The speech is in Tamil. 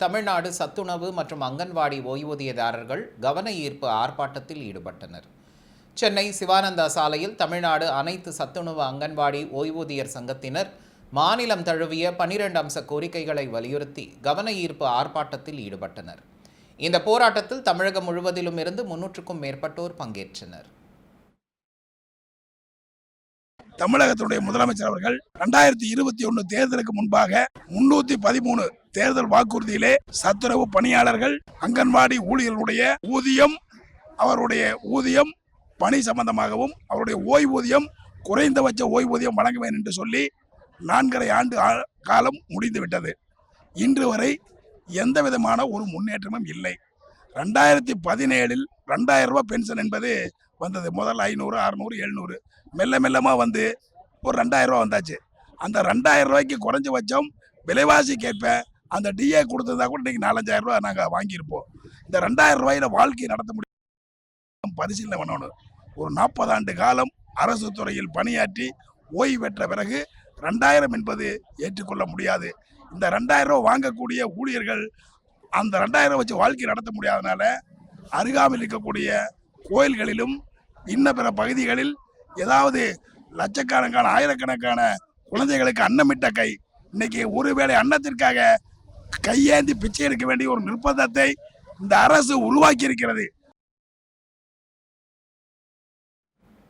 தமிழ்நாடு சத்துணவு மற்றும் அங்கன்வாடி ஓய்வூதியதாரர்கள் கவன ஈர்ப்பு ஆர்ப்பாட்டத்தில் ஈடுபட்டனர். சென்னை சிவானந்தா சாலையில் தமிழ்நாடு அனைத்து சத்துணவு அங்கன்வாடி ஓய்வூதியர் சங்கத்தினர் மாநிலம் தழுவிய பனிரெண்டு அம்ச கோரிக்கைகளை வலியுறுத்தி கவன ஈர்ப்பு ஆர்ப்பாட்டத்தில் ஈடுபட்டனர். இந்த போராட்டத்தில் தமிழகம் முழுவதிலும் இருந்து முன்னூற்றுக்கும் மேற்பட்டோர் பங்கேற்றனர். தமிழகத்தினுடைய முதலமைச்சர் அவர்கள் ரெண்டாயிரத்தி இருபத்தி ஒன்று தேர்தலுக்கு முன்பாக முன்னூத்தி பதிமூணு தேர்தல் வாக்குறுதியிலே சத்துரவு பணியாளர்கள் அங்கன்வாடி ஊழியர்களுடைய ஊதியம் அவருடைய ஊதியம் பணி சம்பந்தமாகவும் அவருடைய ஓய்வூதியம் குறைந்தபட்ச ஓய்வூதியம் வழங்குவேன் என்று சொல்லி நான்கரை ஆண்டு காலம் முடிந்துவிட்டது. இன்று வரை எந்த விதமான ஒரு முன்னேற்றமும் இல்லை. ரெண்டாயிரத்தி பதினேழில் ரெண்டாயிரம் ரூபா பென்ஷன் என்பது வந்தது. முதல் ஐநூறு அறநூறு எழுநூறு. மெல்ல மெல்லமாக வந்து ஒரு ரெண்டாயிரம் ரூபா வந்தாச்சு. அந்த ரெண்டாயிரம் ரூபாய்க்கு குறைஞ்சபட்சம் கேட்பேன். அந்த டிஏ கொடுத்ததா கூட இன்றைக்கி நாலஞ்சாயிரம் ரூபாய் நாங்கள் வாங்கியிருப்போம். இந்த ரெண்டாயிரம் ரூபாயில வாழ்க்கையை நடத்த முடியும். பரிசீலனை பண்ணணும். ஒரு நாற்பது ஆண்டு காலம் அரசு துறையில் பணியாற்றி ஓய்வு பெற்ற பிறகு ரெண்டாயிரம் என்பது ஏற்றுக்கொள்ள முடியாது. இந்த ரெண்டாயிரம் ரூபாய் வாங்கக்கூடிய ஊழியர்கள் அந்த ரெண்டாயிரம் வச்சு வாழ்க்கை நடத்த முடியாதனால அருகாமையில் இருக்கக்கூடிய கோயில்களிலும் இன்ன பிற பகுதிகளில் ஏதாவது லட்சக்கணக்கான ஆயிரக்கணக்கான குழந்தைகளுக்கு அன்னமிட்ட கை. இன்னைக்கு ஒருவேளை அன்னத்திற்காக கையேந்தி பிச்சை எடுக்க வேண்டிய ஒரு நிர்பந்தத்தை இந்த அரசு உருவாக்கி இருக்கிறது